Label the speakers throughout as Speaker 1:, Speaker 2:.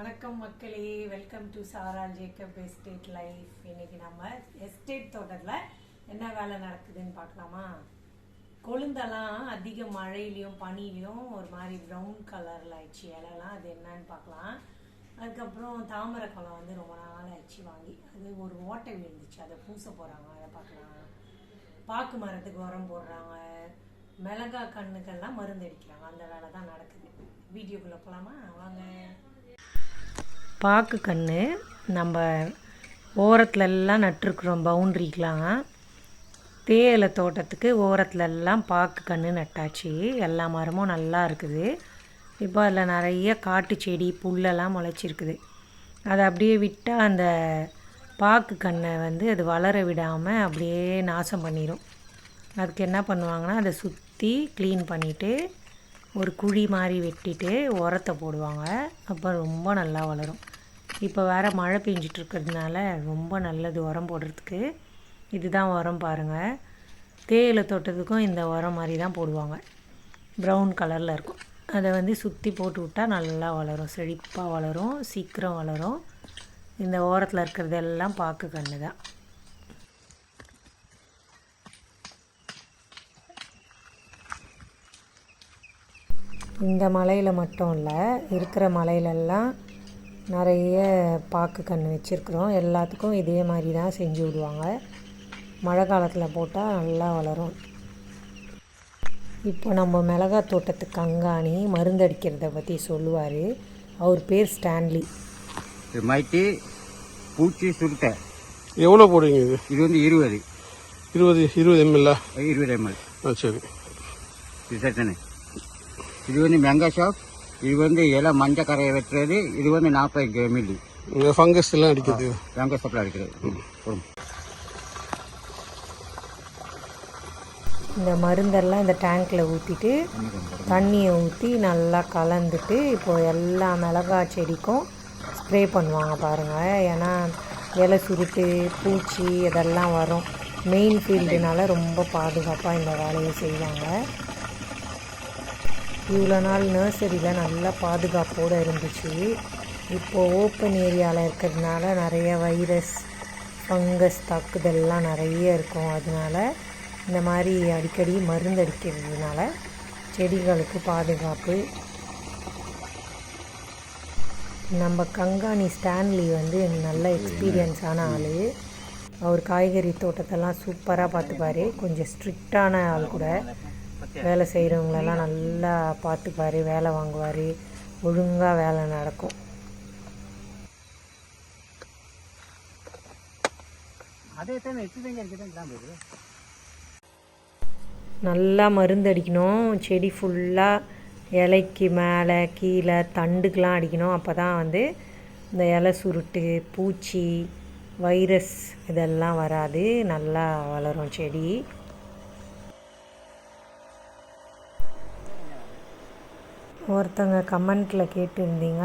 Speaker 1: வணக்கம் மக்களே. Welcome to சாரால் ஜேக்கப் எஸ்டேட் லைஃப் இன்னைக்கு நம்ம எஸ்டேட் தோட்டத்தில் என்ன வேலை நடக்குதுன்னு பார்க்கலாமா? கொழுந்தெல்லாம் அதிக மழையிலையும் பனிலையும் ஒரு மாதிரி ப்ரௌன் கலரில் ஆயிடுச்சு. இலைலாம் அது என்னன்னு பார்க்கலாம். அதுக்கப்புறம் தாமரை குளம் வந்து ரொம்ப நாள் ஆயிடுச்சு வாங்கி. அது ஒரு ஓட்டை விழுந்துச்சு. அதை பூச போகிறாங்க அதை பார்க்கலாம். பாக்கு மரத்துக்கு உரம் போடுறாங்க. மிளகா கண்ணுக்கெல்லாம் மருந்து அடிக்கிறாங்க. அந்த வேலை தான் நடக்குது. வீடியோக்குள்ளே போகலாமா வாங்க. பாக்கு கன்று நம்ம ஓரத்துல எல்லாம் நட்டுருக்குறோம் பவுண்ட்ரிக்கெலாம். தேயிலை தோட்டத்துக்கு ஓரத்துல எல்லாம் பாக்கு கன்று நட்டாச்சு. எல்லா மரமும் நல்லா இருக்குது. இப்போ அதில் நிறைய காட்டு செடி புல்லெல்லாம் முளைச்சிருக்குது. அதை அப்படியே விட்டால் அந்த பாக்கு கண்ணை வந்து அது வளர விடாமல் அப்படியே நாசம் பண்ணிடும் அதுக்கு என்ன பண்ணுவாங்கன்னா அதை சுற்றி க்ளீன் பண்ணிவிட்டு ஒரு குழி மாதிரி வெட்டிட்டு உரத்தை போடுவாங்க. அப்போ ரொம்ப நல்லா வளரும். இப்போ வேறு மழை பெஞ்சிட்டு இருக்கிறதுனால ரொம்ப நல்லது உரம் போடுறதுக்கு. இதுதான் உரம் பாருங்கள் தேயிலை தோட்டத்துக்கும் இந்த உரம் மாதிரி தான் போடுவாங்க. ப்ரௌன் கலரில் இருக்கும். அதை வந்து சுற்றி போட்டு விட்டால் நல்லா வளரும். செழிப்பாக வளரும். சீக்கிரம் வளரும். இந்த ஓரத்தில் இருக்கிறதெல்லாம் பார்க்க கண்ணு தான். இந்த மலையில் மட்டும் இல்லை இருக்கிற மலையிலெல்லாம் நிறைய பாக்கு கன்று வச்சுருக்குறோம். எல்லாத்துக்கும் இதே மாதிரி தான் செஞ்சு விடுவாங்க. மழை காலத்தில் போட்டால் நல்லா வளரும். இப்போ நம்ம மிளகா தோட்டத்துக்கு கங்காணி மருந்தடிக்கிறத பற்றி சொல்லுவார். அவர் பேர் ஸ்டான்லி.
Speaker 2: இது மைட்டி பூச்சி சுருட்டை.
Speaker 3: எவ்வளோ போடுவீங்க இது?
Speaker 2: இது வந்து இருபது.
Speaker 3: இருபது இருபது எம்எல்ல
Speaker 2: இருபது எம்எல்
Speaker 3: ஆ சரி.
Speaker 2: இது சட்டனு. இது வந்து மெங்கா ஷாப் இது வந்து இலை மஞ்சள் கரையை வெட்டுறது. இது வந்து நாற்பது மில்லி
Speaker 3: இந்த ஃபங்கஸ் எல்லாம் அடிக்கிறது
Speaker 2: ஷாப்பில் இருக்கிறது போதும்.
Speaker 1: இந்த மருந்தெல்லாம் இந்த டேங்க்கில் ஊற்றிட்டு தண்ணியை ஊற்றி நல்லா கலந்துட்டு இப்போது எல்லா மிளகா செடிக்கும் ஸ்ப்ரே பண்ணுவாங்க பாருங்கள் ஏன்னா இலை சுருட்டு பூச்சி இதெல்லாம் வரும். மெயின் ஃபீல்டுனால ரொம்ப பாதுகாப்பாக இந்த வேலையை செய்வாங்க. இவ்வளோ நாள் நர்சரியில் நல்லா பாதுகாப்போடு இருந்துச்சு. இப்போது ஓப்பன் ஏரியாவில் இருக்கிறதுனால நிறைய வைரஸ் ஃபங்கஸ் தாக்குதல்லாம் நிறைய இருக்கும். அதனால இந்த மாதிரி அடிக்கடி மருந்து அடிக்கிறதுனால செடிகளுக்கு பாதுகாப்பு. நம்ம கங்காணி ஸ்டான்லி வந்து நல்ல எக்ஸ்பீரியன்ஸான ஆள். அவர் காய்கறி தோட்டத்தெல்லாம் சூப்பராக பார்த்துப்பாரு. கொஞ்சம் ஸ்ட்ரிக்டான ஆள் கூட. வேலை செய்கிறவங்களெல்லாம் நல்லா பார்த்துப்பாரு வேலை வாங்குவார். ஒழுங்காக வேலை நடக்கும். நல்லா மருந்து அடிக்கணும். செடி ஃபுல்லாக இலைக்கு மேலே கீழே தண்டுக்கெலாம் அடிக்கணும். அப்போ தான் வந்து இந்த இலை சுருட்டு பூச்சி வைரஸ் இதெல்லாம் வராது. நல்லா வளரும் செடி. ஒருத்தங்க கமெண்ட்டில் கேட்டிருந்தீங்க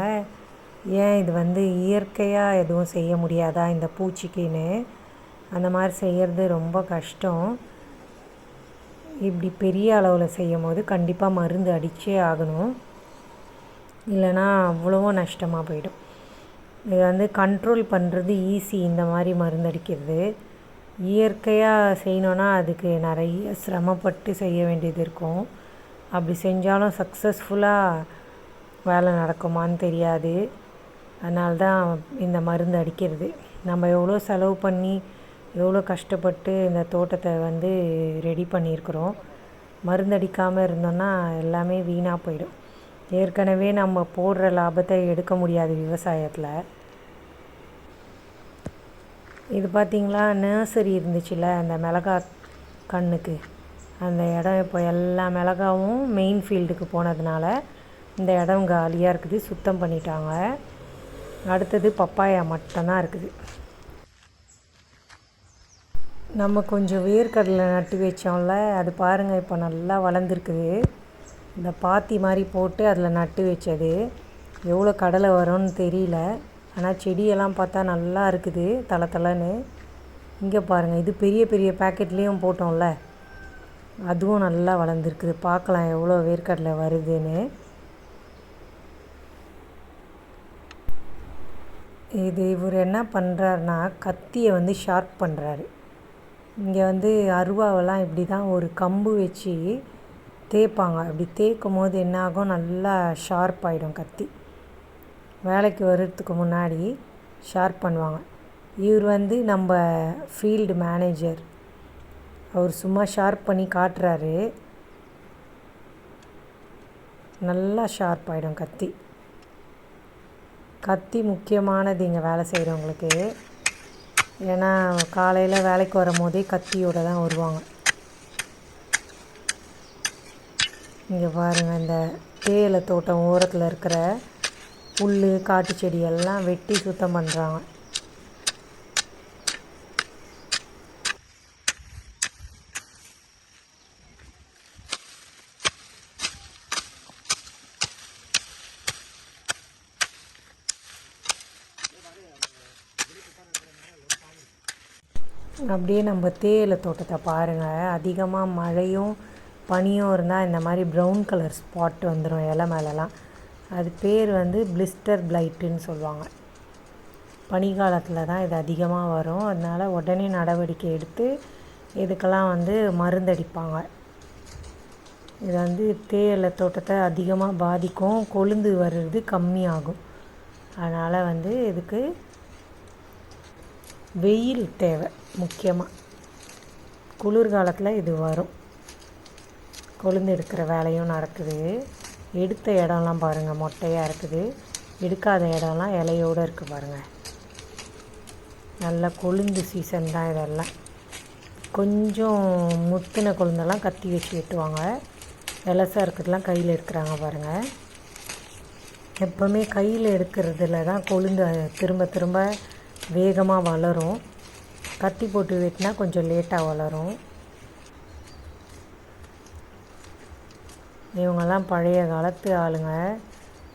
Speaker 1: ஏன் இது வந்து இயற்கையாக எதுவும் செய்ய முடியாதா இந்த பூச்சிக்குன்னு? அந்த மாதிரி செய்கிறது ரொம்ப கஷ்டம். இப்படி பெரிய அளவில் செய்யும் போது கண்டிப்பாக மருந்து அடித்தே ஆகணும். இல்லைன்னா அவ்வளவோ நஷ்டமாக போயிடும். இது வந்து கண்ட்ரோல் பண்ணுறது ஈஸி இந்த மாதிரி மருந்து அடிக்கிறது. இயற்கையாக செய்யணுன்னா அதுக்கு நிறைய சிரமப்பட்டு செய்ய வேண்டியது இருக்கும். அப்படி செஞ்சாலும் சக்ஸஸ்ஃபுல்லாக வேலை நடக்குமான்னு தெரியாது. அதனால தான் இந்த மருந்து அடிக்கிறது. நம்ம எவ்வளோ செலவு பண்ணி எவ்வளோ கஷ்டப்பட்டு இந்த தோட்டத்தை வந்து ரெடி பண்ணியிருக்கிறோம். மருந்து அடிக்காமல் இருந்தோன்னா எல்லாமே வீணாக போயிடும். ஏற்கனவே நம்ம போடுற லாபத்தை எடுக்க முடியாது விவசாயத்தில். இது பார்த்திங்களா நர்சரி இருந்துச்சுல்ல அந்த மிளகா கண்ணுக்கு. அந்த இடம் இப்போ எல்லா மிளகாவும் மெயின் ஃபீல்டுக்கு போனதுனால இந்த இடம் காலியாக இருக்குது சுத்தம் பண்ணிட்டாங்க. அடுத்தது பப்பாயா மட்டும்தான் இருக்குது. நம்ம கொஞ்சம் வேர்க்கடலை நட்டு வச்சோம்ல அது பாருங்கள் இப்போ நல்லா வளர்ந்துருக்குது. இந்த பாத்தி மாதிரி போட்டு அதில் நட்டு வச்சது. எவ்வளோ கடலை வரும்னு தெரியல. ஆனால் செடியெல்லாம் பார்த்தா நல்லா இருக்குது தலை தலைன்னு இங்கே பாருங்கள் இது பெரிய பெரிய பேக்கெட்லேயும் போட்டோம்ல. அதுவும் நல்லா வளர்ந்துருக்குது. பார்க்கலாம் எவ்வளோ வேர்க்கடலை வருதுன்னு. இது இவர் என்ன பண்ணுறாருனா கத்தியை வந்து ஷார்ப் பண்ணுறாரு இங்கே வந்து அருவாவெல்லாம் இப்படி தான் ஒரு கம்பு வச்சு தேய்ப்பாங்க. அப்படி தேய்க்கும் போது என்ன ஆகும்? நல்லா ஷார்ப் ஆகிடும் கத்தி. வேலைக்கு வர்றதுக்கு முன்னாடி ஷார்ப் பண்ணுவாங்க. இவர் வந்து நம்ம ஃபீல்டு மேனேஜர் அவர் சும்மா ஷார்ப் பண்ணி காட்டுறாரு. நல்லா ஷார்ப் ஆகிடும் கத்தி. கத்தி முக்கியமானது இங்கே வேலை செய்கிறவங்களுக்கு ஏன்னா காலையில் வேலைக்கு வரும் போதே கத்தியோட தான் வருவாங்க. இங்கே பாருங்கள் இந்த தேயிலை தோட்டம் ஓரத்தில் இருக்கிற புல் காட்டு செடி எல்லாம் வெட்டி சுத்தம் பண்ணுறாங்க அப்படியே நம்ம தேயிலை தோட்டத்தை பாருங்கள் அதிகமாக மழையும் பனியும் இருந்தால் இந்த மாதிரி ப்ரௌன் கலர் ஸ்பாட் வந்துடும் இலை மேலெலாம். அது பேர் வந்து பிளிஸ்டர் பிளைட்டுன்னு சொல்லுவாங்க. பனிக்காலத்தில் தான் இது அதிகமாக வரும். அதனால் உடனே நடவடிக்கை எடுத்து இதுக்கெல்லாம் வந்து மருந்தடிப்பாங்க. இது வந்து தேயிலை தோட்டத்தை அதிகமாக பாதிக்கும். கொழுந்து வர்றது கம்மியாகும். அதனால் வந்து இதுக்கு வெயில் தேவை முக்கியமாக குளிர்காலத்தில் இது வரும். கொழுந்து எடுக்கிற வேலையும் நடக்குது. எடுத்த இடம்லாம் பாருங்கள் மொட்டையாக இருக்குது. எடுக்காத இடம்லாம் இலையோடு இருக்குது பாருங்கள் நல்ல கொழுந்து சீசன் தான் இதெல்லாம். கொஞ்சம் முத்தின கொழுந்தெல்லாம் கத்தி வச்சு வெட்டுவாங்க. இலசாக இருக்கிறதுலாம் கையில் எடுக்கிறாங்க பாருங்கள் எப்போவுமே கையில் எடுக்கிறதுல தான் கொழுந்து திரும்ப திரும்ப வேகமாக வளரும். கத்தி போட்டு வெட்டினா கொஞ்சம் லேட்டாக வளரும். இவங்கெல்லாம் பழைய காலத்து ஆளுங்க.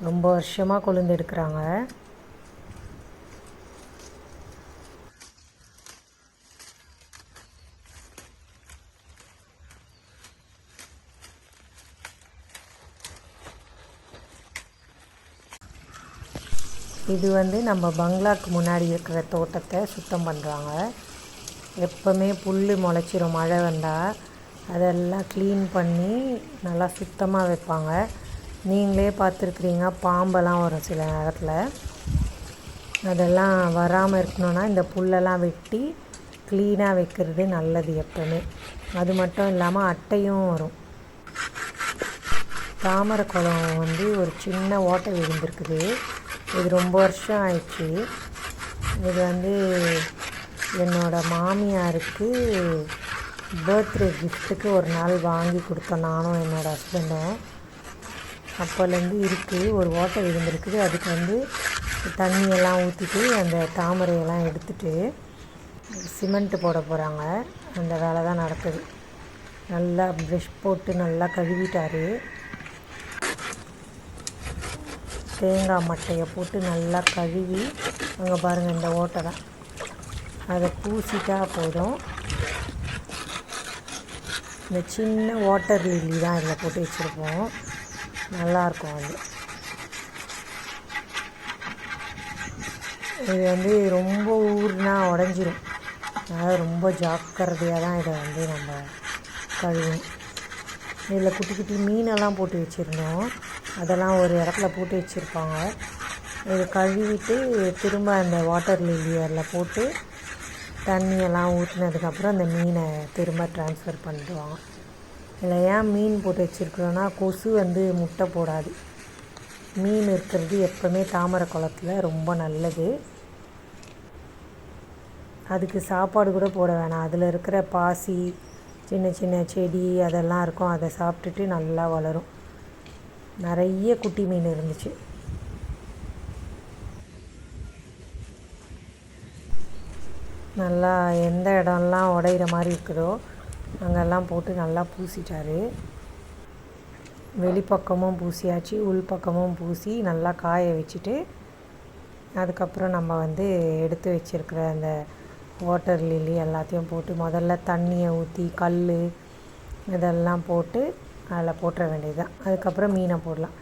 Speaker 1: ரொம்ப வருஷமாக கொழுந்து எடுக்கிறாங்க. இது வந்து நம்ம பங்களாக்கு முன்னாடி இருக்கிற தோட்டத்தை சுத்தம் பண்ணுறாங்க எப்போவுமே புல் முளைச்சிரும் மழை வந்தால் அதெல்லாம் க்ளீன் பண்ணி நல்லா சுத்தமாக வைப்பாங்க. நீங்களே பார்த்துருக்குறீங்க பாம்பெல்லாம் வரும் சில நேரத்தில். அதெல்லாம் வராமல் இருக்கணும்னா இந்த புல்லெல்லாம் வெட்டி க்ளீனாக வைக்கிறது நல்லது எப்போவுமே. அது மட்டும் இல்லாமல் அட்டையும் வரும். தாமரை குளம் வந்து ஒரு சின்ன ஓட்டை விழுந்திருக்குது. இது ரொம்ப வருஷம் ஆயிடுச்சு. இது வந்து என்னோடய மாமியாருக்கு பர்த்டே கிஃப்ட்டுக்கு ஒரு நாள் வாங்கி கொடுத்தோம் நானும் என்னோடய ஹஸ்பண்டும். அப்போலேருந்து இருக்குது ஒரு ஓட்டை இருந்திருக்குது. அதுக்கு வந்து தண்ணியெல்லாம் ஊற்றிட்டு அந்த தாமரையெல்லாம் எடுத்துட்டு சிமெண்ட்டு போட போகிறாங்க அந்த வேலை தான் நடக்குது. நல்லா ப்ரெஷ் போட்டு நல்லா கழுவிட்டார். தேங்காய் மட்டையை போட்டு நல்லா கழுவி அங்கே பாருங்கள் இந்த ஓட்டை தான். அதை பூசிட்டா போதும். இந்த சின்ன வாட்டர் லில்லி தான் இதில் போட்டு வச்சுருப்போம். நல்லாயிருக்கும் அது. இது வந்து ரொம்ப ஊர்னா உடஞ்சிரும். அதனால் ரொம்ப ஜாக்கிரதையாக தான் இதை வந்து நம்ம கழுவணும். இதில் குட்டி குட்டி மீனெல்லாம் போட்டு வச்சுருந்தோம். அதெல்லாம் ஒரு இடத்துல போட்டு வச்சுருப்பாங்க. இதை கழுவிட்டு திரும்ப அந்த வாட்டர் லில்லி போட்டு தண்ணியெல்லாம் ஊற்றினதுக்கப்புறம் அந்த மீனை திரும்ப ட்ரான்ஸ்ஃபர் பண்ணிடுவாங்க. இதில் ஏன் மீன் போட்டு வச்சுருக்குறோன்னா கொசு வந்து முட்டை போடாது. மீன் இருக்கிறது எப்போவுமே தாமரை குளத்தில் ரொம்ப நல்லது. அதுக்கு சாப்பாடு கூட போட வேணாம். அதில் இருக்கிற பாசி சின்ன சின்ன செடி அதெல்லாம் இருக்கும். அதை சாப்பிட்டுட்டு நல்லா வளரும். நிறைய குட்டி மீன் இருந்துச்சு. நல்லா எந்த இடம்லாம் உடையிற மாதிரி இருக்குதோ அங்கெல்லாம் போட்டு நல்லா பூசிட்டார். வெளிப்பக்கமும் பூசியாச்சு உள்பக்கமும் பூசி நல்லா காய வச்சுட்டு அதுக்கப்புறம் நம்ம வந்து எடுத்து வச்சுருக்கிற அந்த வாட்டர் லில்லி எல்லாத்தையும் போட்டு முதல்ல தண்ணியை ஊற்றி கல் இதெல்லாம் போட்டு அதில் போட்டுற வேண்டியது தான் அதுக்கப்புறம் மீனை போடலாம்.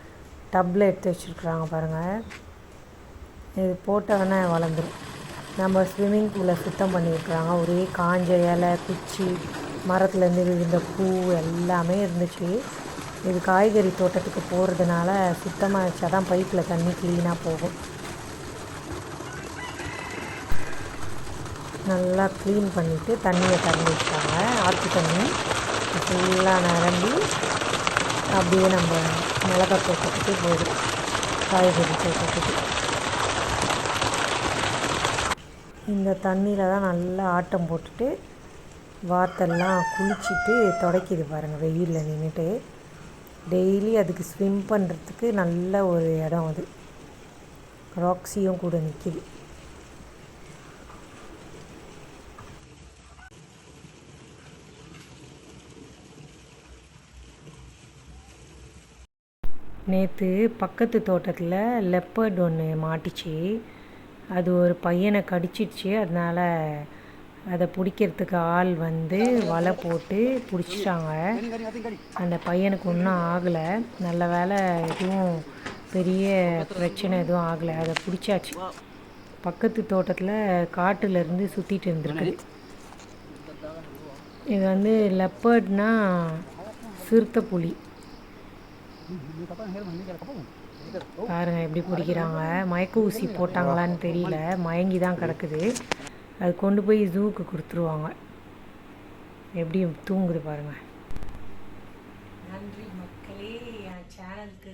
Speaker 1: டப்பில் எடுத்து வச்சுருக்குறாங்க பாருங்கள் இது போட்டோன்னே வளர்ந்துடும் நம்ம ஸ்விம்மிங் பூலை சுத்தம் பண்ணியிருக்கிறாங்க. ஒரே காஞ்ச இலை குச்சி மரத்துலேருந்து விழுந்த பூ எல்லாமே இருந்துச்சு. இது காய்கறி தோட்டத்துக்கு போகிறதுனால சுத்தமாக வச்சா தான் பைப்பில் தண்ணி க்ளீனாக போகும். நல்லா க்ளீன் பண்ணிவிட்டு தண்ணியை திறந்து விட்டாங்க. ஆற்று தண்ணி ஃபுல்லாக நிரம்பி அப்படியே நம்ம மிளகாய் தோட்டத்துக்கு போயிடும் காய்கறி தோட்டத்துக்கு இந்த தண்ணியில் தான் நல்லா ஆட்டம் போட்டுட்டு வாத்தெல்லாம் குளிச்சுட்டு துடைக்கிது பாருங்கள் வெயிலில் நின்றுட்டு டெய்லி அதுக்கு ஸ்விம் பண்ணுறதுக்கு நல்ல ஒரு இடம் அது. ராக்ஸியும் கூட நிற்கிது நேற்று பக்கத்து தோட்டத்தில் லெப்பர்ட் ஒன்று மாட்டிச்சு. அது ஒரு பையனை கடிச்சிடுச்சு. அதனால் அதை பிடிக்கிறதுக்கு ஆள் வந்து வலை போட்டு பிடிச்சிட்டாங்க. அந்த பையனுக்கு ஒன்றும் ஆகலை. நல்ல வேலை எதுவும் பெரிய பிரச்சனை எதுவும் ஆகலை. அதை பிடிச்சாச்சு. பக்கத்து தோட்டத்தில் காட்டுலேருந்து சுற்றிட்டு இருந்திருக்கு இது வந்து லெப்பர்ட்னா சிறுத்தை புலி. பாருங்க எப்படி பிடிக்கிறாங்க. மயக்க ஊசி போட்டாங்களான்னு தெரியல. மயங்கி தான் கிடக்குது. அது கொண்டு போய் ஜூக்கு கொடுத்துருவாங்க. எப்படி தூங்குது பாருங்க. நன்றி மக்களே. என் சேனலுக்கு